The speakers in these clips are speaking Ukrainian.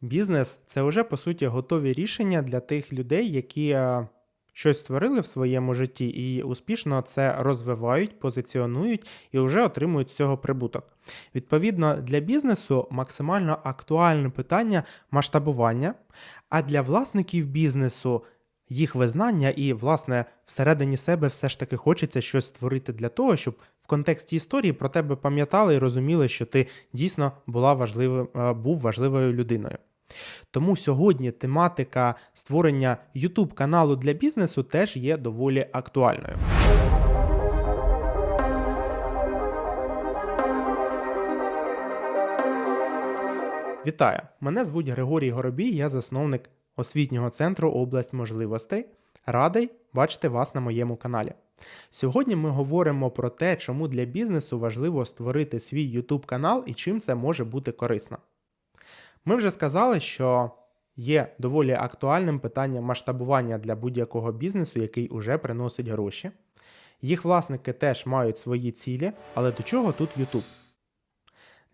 Бізнес це вже по суті готові рішення для тих людей, які е, щось створили в своєму житті і успішно це розвивають, позиціонують і вже отримують з цього прибуток. Відповідно, для бізнесу максимально актуальне питання масштабування, а для власників бізнесу їх визнання і, власне, всередині себе все ж таки хочеться щось створити для того, щоб в контексті історії про тебе пам'ятали і розуміли, що ти дійсно була важливим, е, був важливою людиною. Тому сьогодні тематика створення YouTube каналу для бізнесу теж є доволі актуальною. Вітаю! Мене звуть Григорій Горобій, я засновник освітнього центру область можливостей. Радий бачити вас на моєму каналі. Сьогодні ми говоримо про те, чому для бізнесу важливо створити свій YouTube канал і чим це може бути корисно. Ми вже сказали, що є доволі актуальним питання масштабування для будь-якого бізнесу, який уже приносить гроші. Їх власники теж мають свої цілі, але до чого тут YouTube?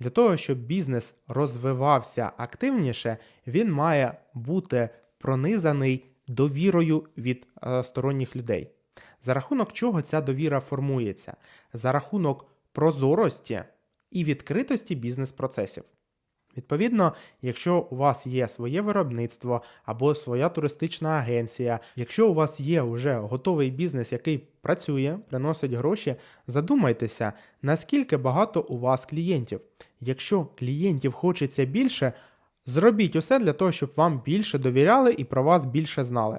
Для того, щоб бізнес розвивався активніше, він має бути пронизаний довірою від е, сторонніх людей. За рахунок чого ця довіра формується? За рахунок прозорості і відкритості бізнес-процесів. Відповідно, якщо у вас є своє виробництво або своя туристична агенція, якщо у вас є вже готовий бізнес, який працює, приносить гроші, задумайтеся, наскільки багато у вас клієнтів. Якщо клієнтів хочеться більше, зробіть усе для того, щоб вам більше довіряли і про вас більше знали.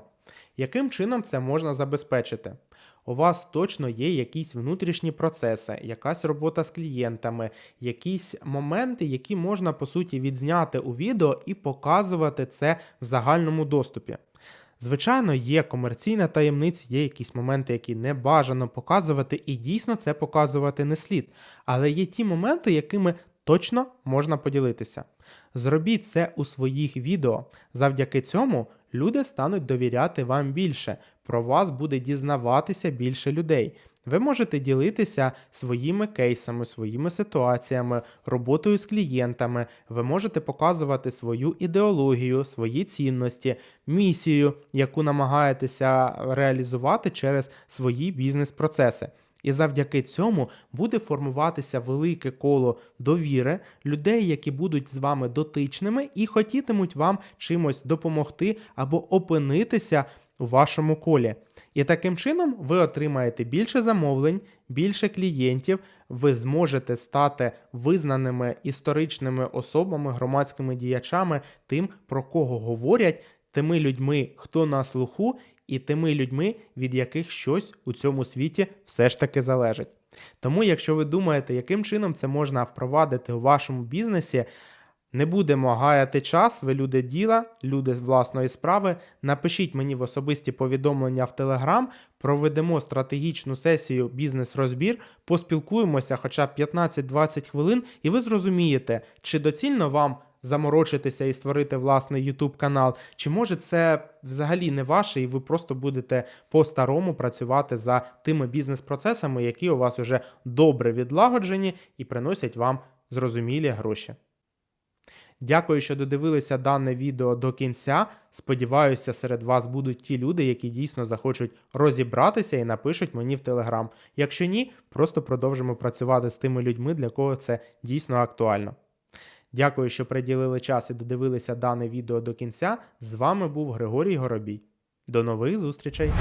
Яким чином це можна забезпечити? У вас точно є якісь внутрішні процеси, якась робота з клієнтами, якісь моменти, які можна по суті відзняти у відео і показувати це в загальному доступі. Звичайно, є комерційна таємниця, є якісь моменти, які не бажано показувати, і дійсно це показувати не слід. Але є ті моменти, якими точно можна поділитися. Зробіть це у своїх відео. Завдяки цьому люди стануть довіряти вам більше. Про вас буде дізнаватися більше людей. Ви можете ділитися своїми кейсами, своїми ситуаціями, роботою з клієнтами. Ви можете показувати свою ідеологію, свої цінності, місію, яку намагаєтеся реалізувати через свої бізнес-процеси. І завдяки цьому буде формуватися велике коло довіри людей, які будуть з вами дотичними і хотітимуть вам чимось допомогти або опинитися у вашому колі. І таким чином ви отримаєте більше замовлень, більше клієнтів, ви зможете стати визнаними історичними особами, громадськими діячами, тим, про кого говорять, тими людьми, хто на слуху, і тими людьми, від яких щось у цьому світі все ж таки залежить. Тому, якщо ви думаєте, яким чином це можна впровадити у вашому бізнесі, не будемо гаяти час, ви люди діла, люди з власної справи. Напишіть мені в особисті повідомлення в Телеграм, проведемо стратегічну сесію бізнес-розбір, поспілкуємося хоча б 15-20 хвилин, і ви зрозумієте, чи доцільно вам заморочитися і створити власний YouTube канал, чи може це взагалі не ваше, і ви просто будете по-старому працювати за тими бізнес-процесами, які у вас вже добре відлагоджені і приносять вам зрозумілі гроші. Дякую, що додивилися дане відео до кінця. Сподіваюся, серед вас будуть ті люди, які дійсно захочуть розібратися і напишуть мені в Телеграм. Якщо ні, просто продовжимо працювати з тими людьми, для кого це дійсно актуально. Дякую, що приділили час і додивилися дане відео до кінця. З вами був Григорій Горобій. До нових зустрічей!